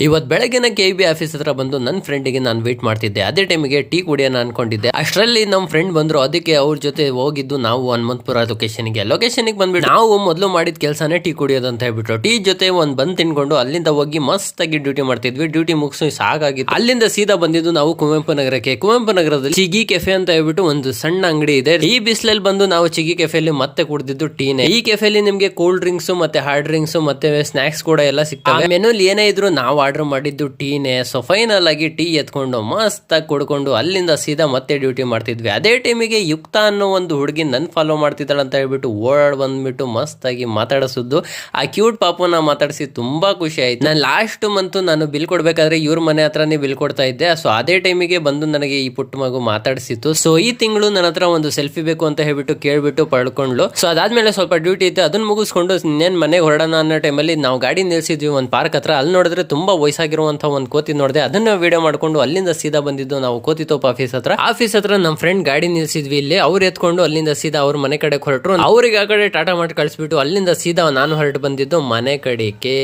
ಇವತ್ತು ಬೆಳಗ್ಗೆನ K B office ಹತ್ರ ಬಂದು ನನ್ನ ಫ್ರೆಂಡಿಗೆ ನಾನು ವೇಟ್ ಮಾಡ್ತಿದ್ದೆ. ಅದೇ ಟೈಮಿಗೆ ಟೀ ಕುಡಿಯೋಣ ಅನ್ಕೊಂಡಿದ್ದೆ. ಅಷ್ಟರಲ್ಲಿ ನಮ್ಮ ಫ್ರೆಂಡ್ ಬಂದ್ರು. ಅದಕ್ಕೆ ಅವ್ರ ಜೊತೆ ಹೋಗಿದ್ದು ನಾವು ಹನುಮಂತಪುರ ಲೊಕೇಶನ್ಗೆ ಲೊಕೇಶನ್ಗೆ ಬಂದ್ಬಿಟ್ಟು ನಾವು ಮೊದಲು ಮಾಡಿದ ಕೆಲಸನೇ ಟೀ ಕುಡಿಯೋದು ಅಂತ ಹೇಳ್ಬಿಟ್ಟು ಟೀ ಜೊತೆ ಒಂದು ಬಂದು ತಿನ್ಕೊಂಡು ಅಲ್ಲಿಂದ ಹೋಗಿ ಮಸ್ತಾಗಿ ಡ್ಯೂಟಿ ಮಾಡ್ತಿದ್ವಿ. ಡ್ಯೂಟಿ ಮುಗಿಸಿ ಸಾಕಾಗಿತ್ತು. ಅಲ್ಲಿಂದ ಸೀದಾ ಬಂದಿದ್ದು ನಾವು ಕುವೆಂಪು ನಗರಕ್ಕೆ. ಕುವೆಂಪು ನಗರದಲ್ಲಿ ಚಿಗಿ ಕೆಫೆ ಅಂತ ಹೇಳ್ಬಿಟ್ಟು ಒಂದು ಸಣ್ಣ ಅಂಗಡಿ ಇದೆ. ಈ ಬಿಸಿಲಲ್ಲಿ ಬಂದು ನಾವು ಚಿಗಿ ಕೆಫೆಯಲ್ಲಿ ಮತ್ತೆ ಕುಡಿದಿದ್ದು ಟೀನೇ. ಈ ಕೆಫೆಯಲ್ಲಿ ನಿಮಗೆ ಕೂಲ್ ಡ್ರಿಂಕ್ಸ್ ಮತ್ತೆ ಹಾರ್ಡ್ ಡ್ರಿಂಕ್ಸ್ ಮತ್ತೆ ಸ್ನಾಕ್ಸ್ ಕೂಡ ಎಲ್ಲ ಸಿಗ್ತವೆ. ಮೆನುಲಿ ಏನೇ ಇದ್ರು ನಾವು ಆರ್ಡರ್ ಮಾಡಿದ್ದು ಟೀನೇ. ಸೊ ಫೈನಲ್ ಆಗಿ ಟೀ ಎತ್ಕೊಂಡು ಮಸ್ತಾಗಿ ಕುಡ್ಕೊಂಡು ಅಲ್ಲಿಂದ ಸೀದಾ ಮತ್ತೆ ಡ್ಯೂಟಿ ಮಾಡ್ತಿದ್ವಿ. ಅದೇ ಟೈಮಿಗೆ ಯುಕ್ತ ಅನ್ನೋ ಒಂದು ಹುಡುಗಿ ನನ್ನ ಫಾಲೋ ಮಾಡ್ತಿದ್ದಾಳೆ ಅಂತ ಹೇಳ್ಬಿಟ್ಟು ಓಡಾಡ್ ಬಂದ್ಬಿಟ್ಟು ಮಸ್ತಾಗಿ ಮಾತಾಡಿಸಿದ್ದು. ಆ ಕ್ಯೂಟ್ ಪಾಪುನ ಮಾತಾಡಿಸಿ ತುಂಬಾ ಖುಷಿ ಆಯ್ತು. ನಾನು ಲಾಸ್ಟ್ ಮಂತು ನಾನು ಬಿಲ್ ಕೊಡಬೇಕಾದ್ರೆ ಇವ್ರ ಮನೆ ಹತ್ರನೇ ಬಿಲ್ ಕೊಡ್ತಾ ಇದ್ದೆ. ಸೊ ಅದೇ ಟೈಮಿಗೆ ಬಂದು ನನಗೆ ಈ ಪುಟ್ಟ ಮಗು ಮಾತಾಡಿಸಿತ್ತು. ಸೊ ಈ ತಿಂಗಳು ನನ್ನ ಹತ್ರ ಒಂದು ಸೆಲ್ಫಿ ಬೇಕು ಅಂತ ಹೇಳ್ಬಿಟ್ಟು ಕೇಳ್ಬಿಟ್ಟು ಪಡ್ಕೊಂಡ್ಲು ಸೊ ಅದಾದ್ಮೇಲೆ ಸ್ವಲ್ಪ ಡ್ಯೂಟಿ ಇತ್ತು. ಅದನ್ನ ಮುಗಿಸ್ಕೊಂಡು ಇನ್ನೇನ್ ಮನೆಗೆ ಹೊರಡೋಣ ಅನ್ನೋ ಟೈಮಲ್ಲಿ ನಾವು ಗಾಡಿ ನಿಲ್ಸಿದ್ವಿ ಒಂದು ಪಾರ್ಕ್ ಹತ್ರ. ಅಲ್ಲಿ ನೋಡಿದ್ರೆ ತುಂಬಾ ವಯಸ್ಸಾಗಿರುವಂತ ಒಂದು ಕೋತಿ ನೋಡಿದೆ, ಅದನ್ನ ವಿಡಿಯೋ ಮಾಡ್ಕೊಂಡು ಅಲ್ಲಿಂದ ಸೀದಾ ಬಂದಿದ್ದು ನಾವು ಕೋತಿ ತೋಪ ಆಫೀಸ್ ಹತ್ರ. ಆಫೀಸ್ ಹತ್ರ ನಮ್ಮ ಫ್ರೆಂಡ್ ಗಾಡಿ ನಿಲ್ಸಿದ್ವಿ ಇಲ್ಲಿ. ಅವ್ರು ಎತ್ಕೊಂಡು ಅಲ್ಲಿಂದ ಸೀದಾ ಅವ್ರ ಮನೆ ಕಡೆ ಹೊರಟರು. ಅವ್ರಿಗೆ ಆ ಕಡೆ ಟಾಟಾ ಮಾಡಿ ಕಳಿಸ್ಬಿಟ್ಟು ಅಲ್ಲಿಂದ ಸೀದಾ ನಾನು ಹೊರಟು ಬಂದಿದ್ದು ಮನೆ ಕಡೆಗೆ.